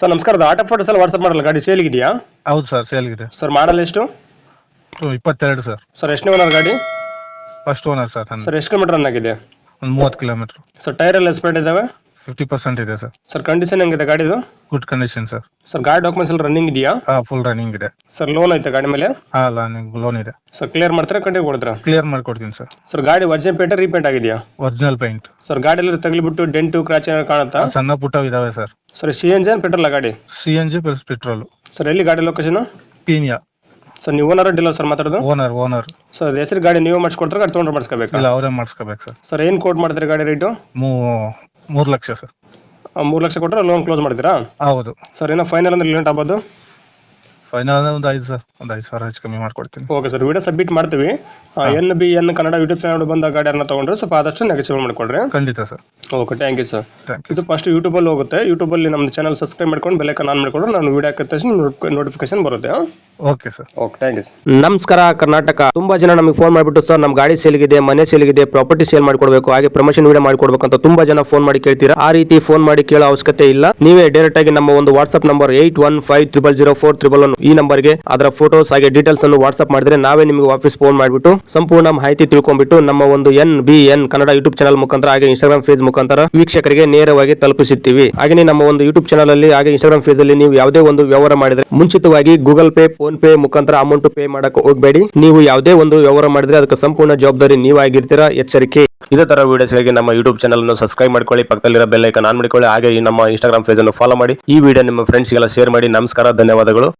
Sir ನಮಸ್ಕಾರ. Auto photos ಎಲ್ಲ WhatsApp ಮಾಡಲ್ಲ. ಗಾಡಿ ಸೇಲ್ ಇದೆಯಾ ಹೌದು ಸರ್ ಸೇಲ್ ಇದೆ ಸರ್ ಮಾಡಲ್ ಎಷ್ಟು? ಇಪ್ಪತ್ತೆರಡು ಸರ್ ಸರ್ ಎಷ್ಟನೇ ಓನರ್ ಗಾಡಿ? ಫಸ್ಟ್ ಓನರ್ ಸರ್ ಸರ್ ಎಷ್ಟು ಕಿಲೋಮೀಟರ್ ರನ್ ಆಗಿದೆ? ಒಂದು ಮೂವತ್ತು ಕಿಲೋಮೀಟರ್ ಸರ್ ಟೈರ್ ಎಲ್ಲ ಸ್ಪ್ರೆಡ್ ಇದಾವೆ? ಫಿಫ್ಟಿ ಪರ್ಸೆಂಟ್ ಇದೆ ಸರ್. ಸರ್ ಕಂಡೀಷನ್ ಹೆಂಗಿದೆ ಗಾಡಿದು? ಗುಡ್ ಕಂಡೀಷನ್ ಸರ್ ಸರ್ ಗಾಡಿ ಡಾಕ್ಯುಮೆಂಟ್ಸ್ ಎಲ್ಲ ರನ್ನಿಂಗ್ ಇದೆಯಾ? ಹಾಂ ಫುಲ್ ರನ್ನಿಂಗ್ ಇದೆ. ಸರ್ ಲೋನ್ ಐತೆ ಗಾಡಿ ಮೇಲೆ? ಹಾಂ ಲೋನ್ ಇದೆ. ಸರ್ ಕ್ಲಿಯರ್ ಮಾಡ್ತಾರೆ ಕಂಟಿನ್ಯೂ ಕೊಡ್ತೀರಾ? ಕ್ಲಿಯರ್ ಮಾಡ್ಕೊಡ್ತೀನಿ ಸರ್ ಸರ್ ಗಾಡಿ ವರ್ಜಿನ್ ಪೇಂಟ್ ರೀಪೇಂಟ್ ಆಗಿದೆಯಾ? ಒರಿಜಿನಲ್ ಪೇಂಟ್ ಸರ್ ಗಾಡಿ ಎಲ್ಲ ತಗಲಿಬಿಟ್ಟು ಡೆಂಟು ಕ್ರಾಚ್ ಏನಾದ್ರು ಕಾಣುತ್ತಾ? ಸಣ್ಣ ಪುಟ್ಟ ಇದಾವೆ sir sir C N G petrol ಗಾಡಿ? C N G plus petrol sir ಎಲ್ಲಿ ಗಾಡಿ ಲೊಕೇಶನ್ ಪೀನಿಯಾ ಸರ್ ನೀವು ಓನರ್ ಡೀಲರ್ ಸರ್ ಮಾತಾಡೋದು? ಓನರ್ ಓನರ್ ಸರ್ ಹೆಸರು ಗಾಡಿ ನೀವು ಮಾಡಿಸ್ಕೊಡ್ತಾರೆ ಗಾಡಿ ತೊಗೊಂಡ್ರೆ ಮಾಡಿಸ್ಕೋಬೇಕು? ಇಲ್ಲ ಅವರೇ ಮಾಡಿಸ್ಕೋಬೇಕು ಸರ್ ಸರ್ ಏನು ಕೋಟ್ ಮಾಡ್ತಾರೆ ಗಾಡಿ ರೇಟು ಮೂ ಮೂರು ಲಕ್ಷ ಸರ್ ಮೂರು ಲಕ್ಷ ಕೊಟ್ಟರೆ ಲೋನ್ ಕ್ಲೋಸ್ ಮಾಡ್ತೀರಾ ಹೌದು. ಸರ್ ಏನೋ ಫೈನಲ್ ಅಂದ್ರೆ ಲೇಟ್ ಆಗ್ಬೋದು? ಫೈನಲ್ ಅಂದ್ರೆ ಒಂದು ಐದು ಸರ್ ಒಂದು ಐದು ಸಾವಿರ ಹೆಚ್ಚು ಕಮ್ಮಿ ಮಾಡ್ಕೊಡ್ತೀನಿ. ಓಕೆ ಸರ್ ವಿಡಿಯೋ ಸಬ್ಮಿಟ್ ಮಾಡ್ತೀವಿ. N B N Kannada YouTube channel ಬಂದ ಗಾಡಿಯನ್ನು ತೊಗೊಂಡ್ರೆ ಸ್ವಲ್ಪ ಆದಷ್ಟು ನೆಗೆಸಿಬಲ್ ಮಾಡಿಕೊಡ್ರಿ ಖಂಡಿತ sir okay thank you sir ಇದು ಫಸ್ಟ್ ಯೂಟ್ಯೂಬಲ್ಲಿ ಹೋಗುತ್ತೆ. ಯೂಟ್ಯೂಬಲ್ಲಿ ನಮ್ಮ ಚಾನಲ್ ಸಬ್ಸ್ಕ್ರೈಬ್ ಮಾಡ್ಕೊಂಡು ಬೆಲೆ ಆನ್ ಮಾಡಿಕೊಂಡ್ರೆ ನಾನು ವಿಡಿಯೋ ಹಾಕಿದ ತಕ್ಷಣ ನೋಟಿಫಿಕೇಶನ್ ಬರುತ್ತೆ. Okay sir okay thank you sir ನಮಸ್ಕಾರ ಕರ್ನಾಟಕ. ತುಂಬಾ ಜನ ನಮಗೆ ಫೋನ್ ಮಾಡಿಬಿಟ್ಟು ಸರ್ ನಮ್ಮ ಗಾಡಿ ಸೇಲ್ಗಿದೆ ಮನೆ ಸೇಲ್ಗಿದೆ ಪ್ರಾಪರ್ಟಿ ಸೇಲ್ ಮಾಡ್ಕೊಡ್ಬೇಕು ಹಾಗೆ ಪ್ರಮೋಷನ್ ವಿಡಿಯೋ ಮಾಡ್ಕೊಡ್ಬೇಕು ಅಂತ ತುಂಬಾ ಜನ ಫೋನ್ ಮಾಡಿ ಕೇಳ್ತೀರಾ? ಆ ರೀತಿ ಫೋನ್ ಮಾಡಿ ಕೇಳೋ ಅವಶ್ಯಕತೆ ಇಲ್ಲ. ನೀವೇ ಡೈರೆಕ್ಟ್ ಆಗಿ ನಮ್ಮ ಒಂದು WhatsApp number eight one five triple zero four triple one ಈ ನಂಬರ್ಗೆ ಅದರ ಫೋಟೋಸ್ ಹಾಗೆ ಡೀಟೇಲ್ಸ್ ಅನ್ನು ವಾಟ್ಸ್ಆಪ್ ಮಾಡಿದ್ರೆ ನಾವೇ ನಿಮಗೆ ವಾಪಸ್ ಫೋನ್ ಮಾಡಿಬಿಟ್ಟು ಸಂಪೂರ್ಣ ಮಾಹಿತಿ ತಿಳ್ಕೊಂಡ್ಬಿಟ್ಟು ನಮ್ಮ ಒಂದು N B N Kannada YouTube channel ಮುಖಾಂತರ ಹಾಗೆ ಇನ್ಸ್ಟಾಗ್ರಾಮ್ ಫೇಸ್ ಮುಖಾಂತರ ವೀಕ್ಷಕರಿಗೆ ನೇರವಾಗಿ ತಲುಪಿಸುತ್ತೀವಿ. ಹಾಗೆ ನಮ್ಮ ಒಂದು ಯೂಟ್ಯೂಬ್ ಚಾನಲ್ ಅಲ್ಲಿ ಹಾಗೆ ಇನ್ಸ್ಟಾಗ್ರಾಮ್ ಫೇಸ್ ಅಲ್ಲಿ ನೀವು ಯಾವುದೇ ಒಂದು ವ್ಯವಹಾರ ಮಾಡಿದ್ರೆ ಮುಂಚಿತವಾಗಿ ಗೂಗಲ್ ಪೇ ಫೋನ್ ಪೇ ಮುಖಾಂತರ ಅಮೌಂಟ್ ಪೇ ಮಾಡಕ್ಕೆ ಹೋಗಬೇಡಿ. ನೀವು ಯಾವುದೇ ಒಂದು ವ್ಯವಹಾರ ಮಾಡಿದ್ರೆ ಅದಕ್ಕೆ ಸಂಪೂರ್ಣ ಜವಾಬ್ದಾರಿ ನೀವಾಗಿರ್ತೀರಾ ಎಚ್ಚರಿಕೆ. ಇದೇ ತರ ವಿಡಿಯೋಸ್ಗಾಗಿ ನಮ್ಮ ಯೂಟ್ಯೂಬ್ ಚಾನಲ್ ಅನ್ನು ಸಬ್ಸ್ಕ್ರೈಬ್ ಮಾಡ್ಕೊಳ್ಳಿ, ಪಕ್ಕದಲ್ಲಿರೋ ಬೆಲ್ ಆನ್ ಮಾಡಿಕೊಳ್ಳಿ, ಹಾಗೆ ನಮ್ಮ ಇನ್ಸ್ಟಾಗ್ರಾಮ್ ಪೇಜ್ ಅನ್ನು ಫಾಲೋ ಮಾಡಿ. ಈ ವಿಡಿಯೋ ನಿಮ್ಮ ಫ್ರೆಂಡ್ಸ್ಗೆಲ್ಲ ಶೇರ್ ಮಾಡಿ. ನಮಸ್ಕಾರ, ಧನ್ಯವಾದಗಳು.